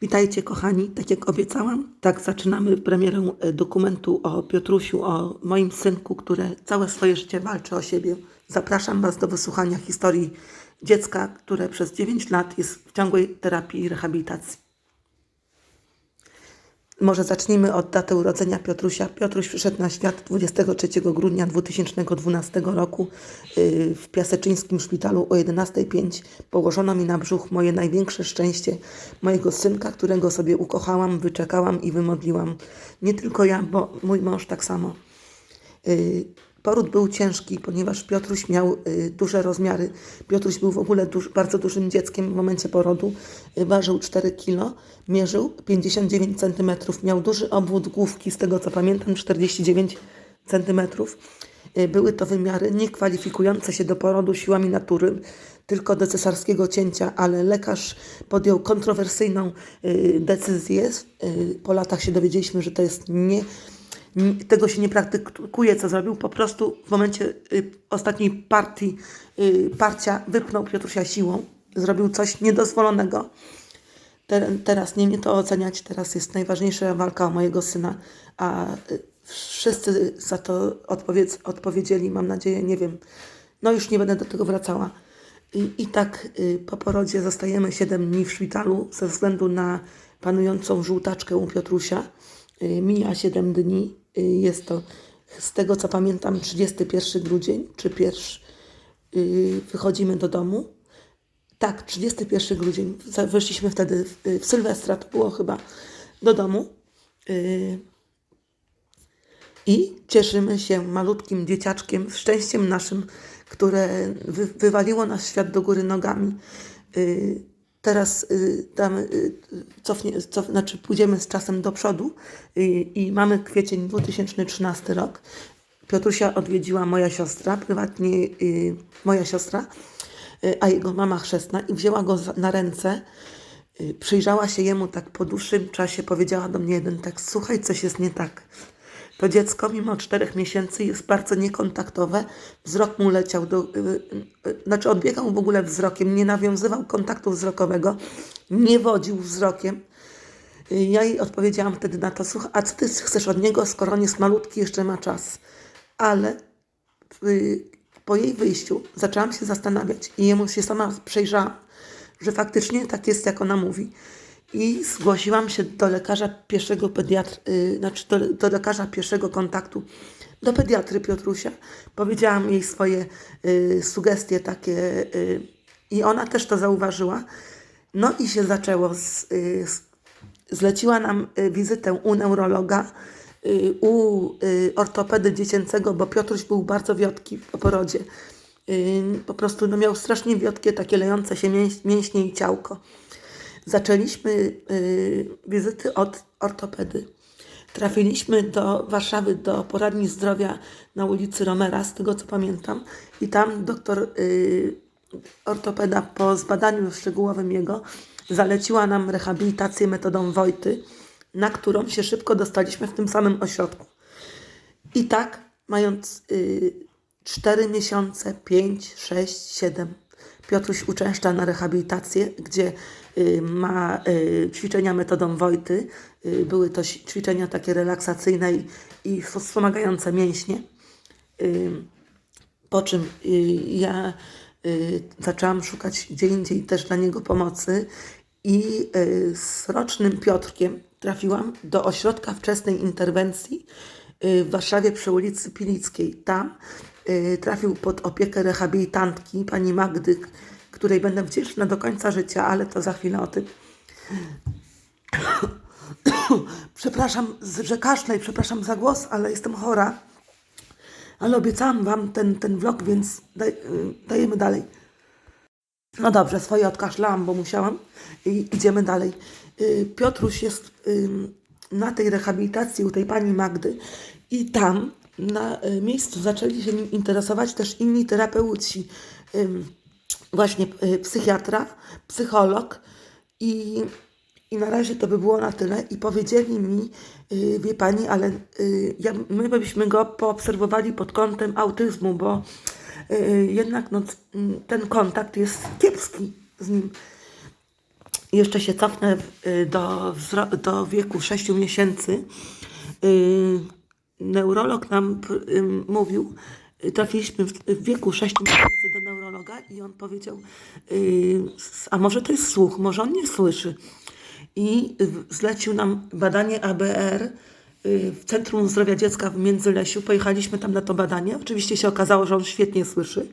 Witajcie kochani, tak jak obiecałam, tak zaczynamy premierę e, dokumentu o Piotrusiu, o moim synku, które całe swoje życie walczy o siebie. Zapraszam Was do wysłuchania historii dziecka, które przez 9 lat jest w ciągłej terapii i rehabilitacji. Może zacznijmy od daty urodzenia Piotrusia. Piotruś przyszedł na świat 23 grudnia 2012 roku yy, w Piaseczyńskim Szpitalu o 11.05. Położono mi na brzuch moje największe szczęście, mojego synka, którego sobie ukochałam, wyczekałam i wymodliłam. Nie tylko ja, bo mój mąż tak samo. Poród był ciężki, ponieważ Piotruś miał y, duże rozmiary. Piotruś był w ogóle duż, bardzo dużym dzieckiem w momencie porodu. Y, ważył 4 kg, mierzył 59 cm. Miał duży obwód główki, z tego co pamiętam, 49 cm. Y, były to wymiary niekwalifikujące się do porodu siłami natury, tylko do cesarskiego cięcia, ale lekarz podjął kontrowersyjną decyzję. Po latach się dowiedzieliśmy, że to jest nie tego się nie praktykuje, co zrobił. Po prostu w momencie y, ostatniej partii, y, parcia wypnął Piotrusia siłą. Zrobił coś niedozwolonego. Te, teraz nie mnie to oceniać, teraz jest najważniejsza walka o mojego syna, a y, wszyscy za to odpowiedz, odpowiedzieli, mam nadzieję, nie wiem. No już nie będę do tego wracała. I, i tak y, po porodzie zostajemy 7 dni w szpitalu ze względu na panującą żółtaczkę u Piotrusia. Mija 7 dni. Y, Jest to, z tego co pamiętam, 31 grudzień, czy pierwszy. y, Wychodzimy do domu. Tak, 31 grudzień. Wyszliśmy wtedy w, y, w Sylwestra, to było chyba do domu. I cieszymy się malutkim dzieciaczkiem, szczęściem naszym, które wy, wywaliło nasz świat do góry nogami. Teraz damy, y, cofnie, cof, znaczy pójdziemy z czasem do przodu y, i mamy kwiecień 2013 rok. Piotrusia odwiedziła moja siostra, prywatnie y, moja siostra, y, a jego mama chrzestna i wzięła go za- na ręce. Y, Przyjrzała się jemu tak po dłuższym czasie, powiedziała do mnie jeden tekst, słuchaj, coś jest nie tak. To dziecko mimo czterech miesięcy jest bardzo niekontaktowe. Wzrok mu leciał do... y, y, y, Znaczy odbiegał w ogóle wzrokiem, nie nawiązywał kontaktu wzrokowego, nie wodził wzrokiem. Ja jej odpowiedziałam wtedy na to, słuchaj, a co ty chcesz od niego, skoro on jest malutki, jeszcze ma czas. Ale po jej wyjściu zaczęłam się zastanawiać i jemu się sama przejrzałam, że faktycznie tak jest, jak ona mówi. I zgłosiłam się do lekarza pierwszego pediatry, y, znaczy do, do lekarza pierwszego kontaktu, do pediatry Piotrusia. Powiedziałam jej swoje y, sugestie takie y, i ona też to zauważyła. No i się zaczęło. Z, y, z, zleciła nam y, wizytę u neurologa, y, u y, ortopedy dziecięcego, bo Piotruś był bardzo wiotki po porodzie. Y, Po prostu no, miał strasznie wiotkie, takie lejące się mięś, mięśnie i ciałko. Zaczęliśmy y, wizyty od ortopedy. Trafiliśmy do Warszawy, do poradni zdrowia na ulicy Romera, z tego co pamiętam. I tam doktor y, ortopeda po zbadaniu szczegółowym jego zaleciła nam rehabilitację metodą Wojty, na którą się szybko dostaliśmy w tym samym ośrodku. I tak, mając y, 4 miesiące, 5, 6, 7, Piotruś uczęszcza na rehabilitację, gdzie y, ma y, ćwiczenia metodą Wojty. Y, były to ćwiczenia takie relaksacyjne i, wspomagające mięśnie. Y, po czym y, ja y, zaczęłam szukać gdzie indziej też dla niego pomocy i y, z rocznym Piotrkiem trafiłam do ośrodka wczesnej interwencji y, w Warszawie przy ulicy Pilickiej. Tam y, trafił pod opiekę rehabilitantki pani Magdy, której będę wdzięczna do końca życia, ale to za chwilę o tym. przepraszam, że kaszlę i przepraszam za głos, ale jestem chora. Ale obiecałam Wam ten, ten vlog, więc daj, y, dajemy dalej. No dobrze, swoje odkaszlałam, bo musiałam. I idziemy dalej. Y, Piotruś jest na tej rehabilitacji u tej pani Magdy i tam na y, miejscu zaczęli się nim interesować też inni terapeuci. Właśnie y, psychiatra, psycholog i i na razie to by było na tyle. I powiedzieli mi, yy, wie pani, ale yy, ja, my byśmy go poobserwowali pod kątem autyzmu, bo jednak no, c- m, ten kontakt jest kiepski z nim. jeszcze się cofnę y, do, do wieku 6 miesięcy. Y, Neurolog nam mówił, y, trafiliśmy w, w wieku 6 miesięcy do neurologa i on powiedział, y, s- a może to jest słuch, może on nie słyszy. I zlecił nam badanie ABR y, w Centrum Zdrowia Dziecka w Międzylesiu. Pojechaliśmy tam na to badanie. Oczywiście się okazało, że on świetnie słyszy,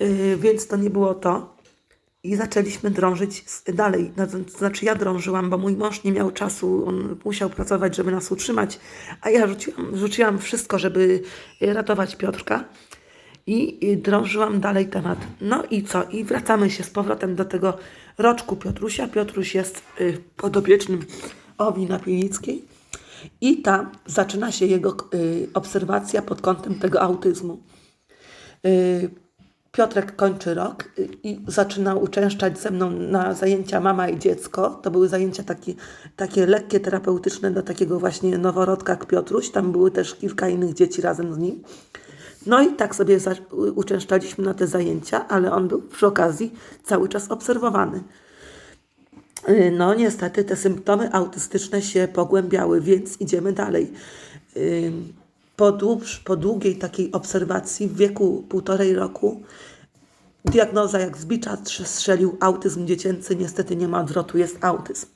y, więc to nie było to. I zaczęliśmy drążyć dalej. No, znaczy ja drążyłam, bo mój mąż nie miał czasu, on musiał pracować, żeby nas utrzymać, a ja rzuciłam, rzuciłam wszystko, żeby y, ratować Piotrka i drążyłam dalej temat. No i co? I wracamy się z powrotem do tego roczku Piotrusia. Piotruś jest y, podopiecznym Owi Napilickiej i tam zaczyna się jego y, obserwacja pod kątem tego autyzmu. Y, Piotrek kończy rok y, i zaczyna uczęszczać ze mną na zajęcia mama i dziecko. To były zajęcia takie, takie lekkie, terapeutyczne dla takiego właśnie noworodka jak Piotruś. Tam były też kilka innych dzieci razem z nim. No i tak sobie uczęszczaliśmy na te zajęcia, ale on był przy okazji cały czas obserwowany. Y, No niestety te symptomy autystyczne się pogłębiały, więc idziemy dalej. Po, dłuż, po długiej takiej obserwacji w wieku półtorej roku diagnoza jak z bicza strzelił autyzm dziecięcy, niestety nie ma odwrotu, jest autyzm.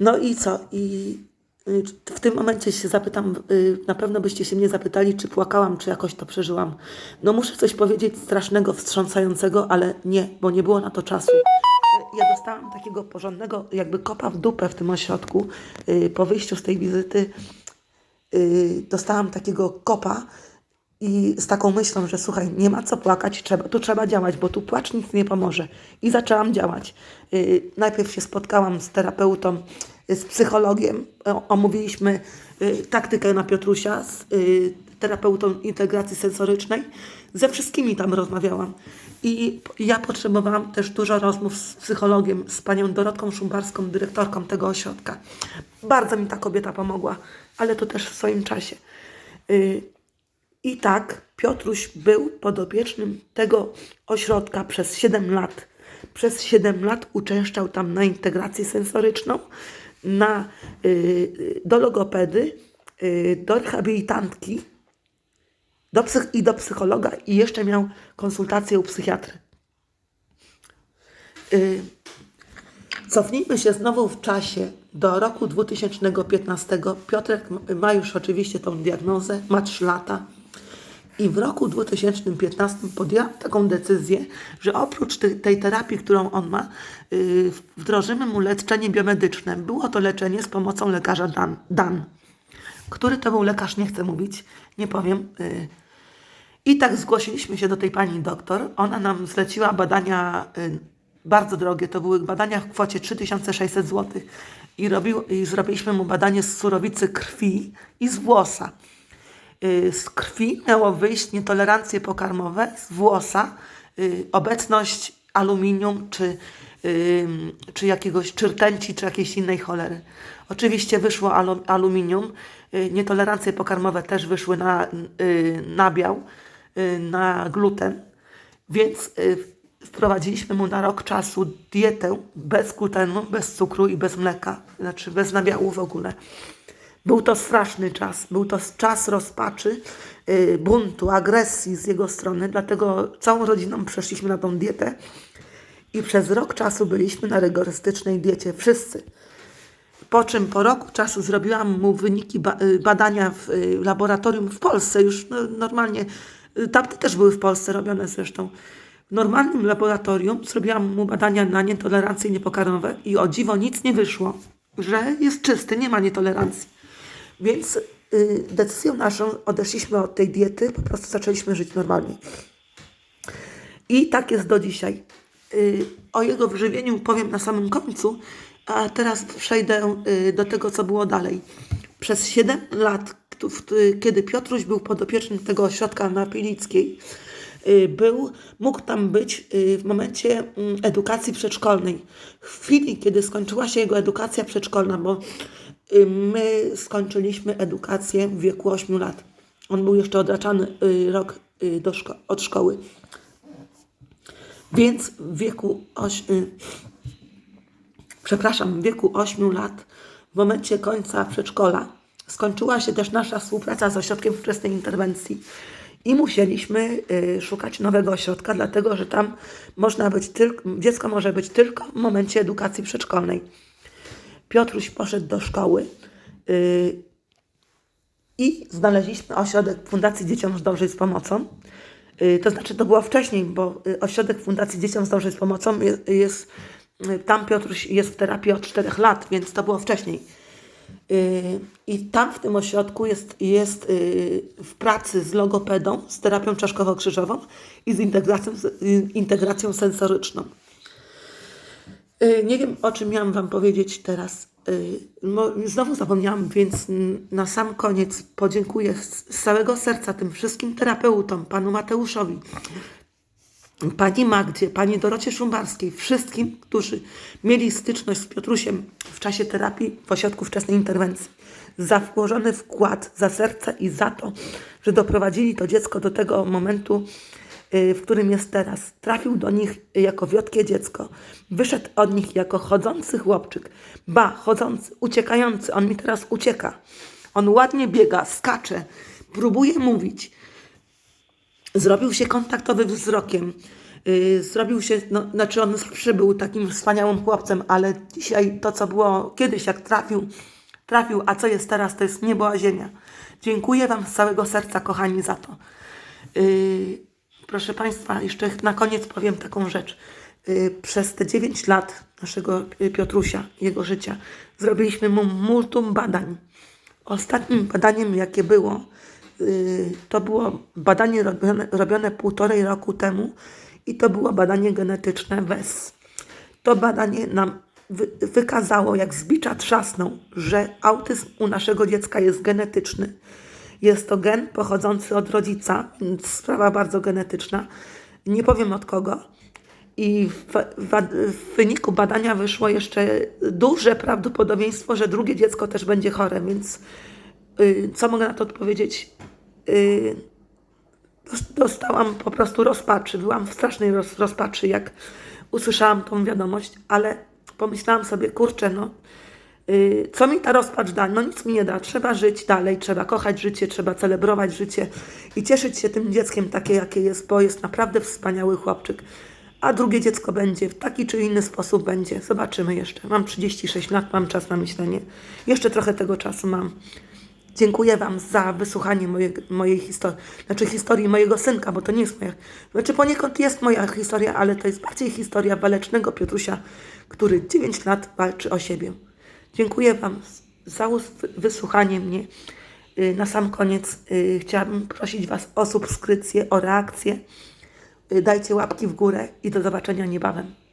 No i co? I y, w tym momencie się zapytam, y, na pewno byście się mnie zapytali, czy płakałam, czy jakoś to przeżyłam. No muszę coś powiedzieć strasznego, wstrząsającego, ale nie, bo nie było na to czasu. Ja dostałam takiego porządnego jakby kopa w dupę w tym ośrodku. Y, Po wyjściu z tej wizyty dostałam takiego kopa i z taką myślą, że słuchaj, nie ma co płakać, trzeba, tu trzeba działać, bo tu płacz nic nie pomoże. I zaczęłam działać. Y, najpierw się spotkałam z terapeutą, y, z psychologiem, omówiliśmy y, taktykę na Piotrusia, z y, terapeutą integracji sensorycznej. Ze wszystkimi tam rozmawiałam. I ja potrzebowałam też dużo rozmów z psychologiem, z panią Dorotką Szumbarską, dyrektorką tego ośrodka. Bardzo mi ta kobieta pomogła, ale to też w swoim czasie. Y, I tak Piotruś był podopiecznym tego ośrodka przez 7 lat. Przez 7 lat uczęszczał tam na integrację sensoryczną, na, y, y, do logopedy, do rehabilitantki do psych- i do psychologa i jeszcze miał konsultację u psychiatry. Y, Cofnijmy się znowu w czasie do roku 2015. Piotrek ma już oczywiście tą diagnozę, ma 3 lata. I w roku 2015 podjęłam taką decyzję, że oprócz tej, tej terapii, którą on ma, yy, wdrożymy mu leczenie biomedyczne. Było to leczenie z pomocą lekarza Dan. Dan. Który to był lekarz, nie chcę mówić, nie powiem. Yy. I tak zgłosiliśmy się do tej pani doktor. Ona nam zleciła badania y, bardzo drogie. To były badania w kwocie 3600 zł. I, robił, I zrobiliśmy mu badanie z surowicy krwi i z włosa. Y, z krwi miało wyjść nietolerancje pokarmowe, z włosa y, obecność aluminium czy, czy jakiegoś czy rtęci, czy jakiejś innej cholery. Oczywiście wyszło alu, aluminium, nietolerancje pokarmowe też wyszły na nabiał, y, na gluten, więc y, wprowadziliśmy mu na rok czasu dietę bez glutenu, bez cukru i bez mleka, znaczy bez nabiału w ogóle. Był to straszny czas. Był to czas rozpaczy, y, buntu, agresji z jego strony, dlatego całą rodziną przeszliśmy na tą dietę i przez rok czasu byliśmy na rygorystycznej diecie wszyscy. Po czym po roku czasu zrobiłam mu wyniki ba- y, badania w y, laboratorium w Polsce, już no, normalnie, y, tamte też były w Polsce robione zresztą. W normalnym laboratorium zrobiłam mu badania na nietolerancje niepokarmowe i o dziwo nic nie wyszło, że jest czysty, nie ma nietolerancji. Więc y, decyzją naszą odeszliśmy od tej diety, po prostu zaczęliśmy żyć normalnie. I tak jest do dzisiaj. Y, o jego wyżywieniu powiem na samym końcu, a teraz przejdę y, do tego, co było dalej. Przez 7 lat, y, kiedy Piotruś był podopiecznym tego ośrodka na Pilickiej, y, był, mógł tam być y, w momencie mm, edukacji przedszkolnej. W chwili, kiedy skończyła się jego edukacja przedszkolna, bo y, my skończyliśmy edukację w wieku 8 lat. On był jeszcze odraczany y, rok y, do szko- od szkoły. Więc w wieku oś, y, przepraszam, w wieku 8 lat, w momencie końca przedszkola, skończyła się też nasza współpraca z ośrodkiem wczesnej interwencji i musieliśmy y, szukać nowego ośrodka, dlatego że tam można być tylko, dziecko może być tylko w momencie edukacji przedszkolnej. Piotruś poszedł do szkoły y, i znaleźliśmy ośrodek Fundacji Dzieciom Zdążyć z Pomocą. Y, To znaczy, to było wcześniej, bo ośrodek Fundacji Dzieciom Zdążyć z Pomocą jest, jest tam Piotruś jest w terapii od 4 lat, więc to było wcześniej. Y, I tam w tym ośrodku jest, jest y, w pracy z logopedą, z terapią czaszkowo-krzyżową i z integracją, y, integracją sensoryczną. Nie wiem, o czym miałam Wam powiedzieć teraz. Znowu zapomniałam, więc na sam koniec podziękuję z całego serca tym wszystkim terapeutom, panu Mateuszowi, pani Magdzie, pani Dorocie Szumbarskiej, wszystkim, którzy mieli styczność z Piotrusiem w czasie terapii w ośrodku wczesnej interwencji. Za włożony wkład, za serce i za to, że doprowadzili to dziecko do tego momentu, y, w którym jest teraz. Trafił do nich jako wiotkie dziecko. Wyszedł od nich jako chodzący chłopczyk. Ba, chodzący, uciekający. On mi teraz ucieka. On ładnie biega, skacze, próbuje mówić zrobił się kontaktowy wzrokiem. Yy, zrobił się, no, znaczy on zawsze był takim wspaniałym chłopcem, ale dzisiaj to, co było kiedyś, jak trafił, trafił, a co jest teraz, to jest niebo a ziemia. Dziękuję Wam z całego serca, kochani, za to. Yy, proszę Państwa, jeszcze na koniec powiem taką rzecz. Yy, przez te 9 lat naszego y, Piotrusia, jego życia, zrobiliśmy mu multum badań. Ostatnim badaniem, jakie było, y, to było badanie robione, robione półtorej roku temu i to było badanie genetyczne WES. To badanie nam wy, wykazało, jak z bicza trzasnął, że autyzm u naszego dziecka jest genetyczny. Jest to gen pochodzący od rodzica, więc sprawa bardzo genetyczna. Nie powiem od kogo. I w, w, w wyniku badania wyszło jeszcze duże prawdopodobieństwo, że drugie dziecko też będzie chore, więc y, co mogę na to odpowiedzieć? Y, dos- dostałam po prostu rozpaczy. Byłam w strasznej roz, rozpaczy, jak usłyszałam tą wiadomość, ale pomyślałam sobie, kurczę, no, y, co mi ta rozpacz da? No nic mi nie da. Trzeba żyć dalej, trzeba kochać życie, trzeba celebrować życie i cieszyć się tym dzieckiem takie, jakie jest, bo jest naprawdę wspaniały chłopczyk. A drugie dziecko będzie w taki czy inny sposób będzie. Zobaczymy jeszcze. Mam 36 lat, mam czas na myślenie. Jeszcze trochę tego czasu mam. Dziękuję Wam za wysłuchanie moje, mojej historii, znaczy historii mojego synka, bo to nie jest moja, znaczy poniekąd jest moja historia, ale to jest bardziej historia walecznego Piotrusia, który 9 lat walczy o siebie. Dziękuję Wam za wysłuchanie mnie. Y, Na sam koniec y, chciałabym prosić Was o subskrypcję, o reakcję. Y, Dajcie łapki w górę i do zobaczenia niebawem.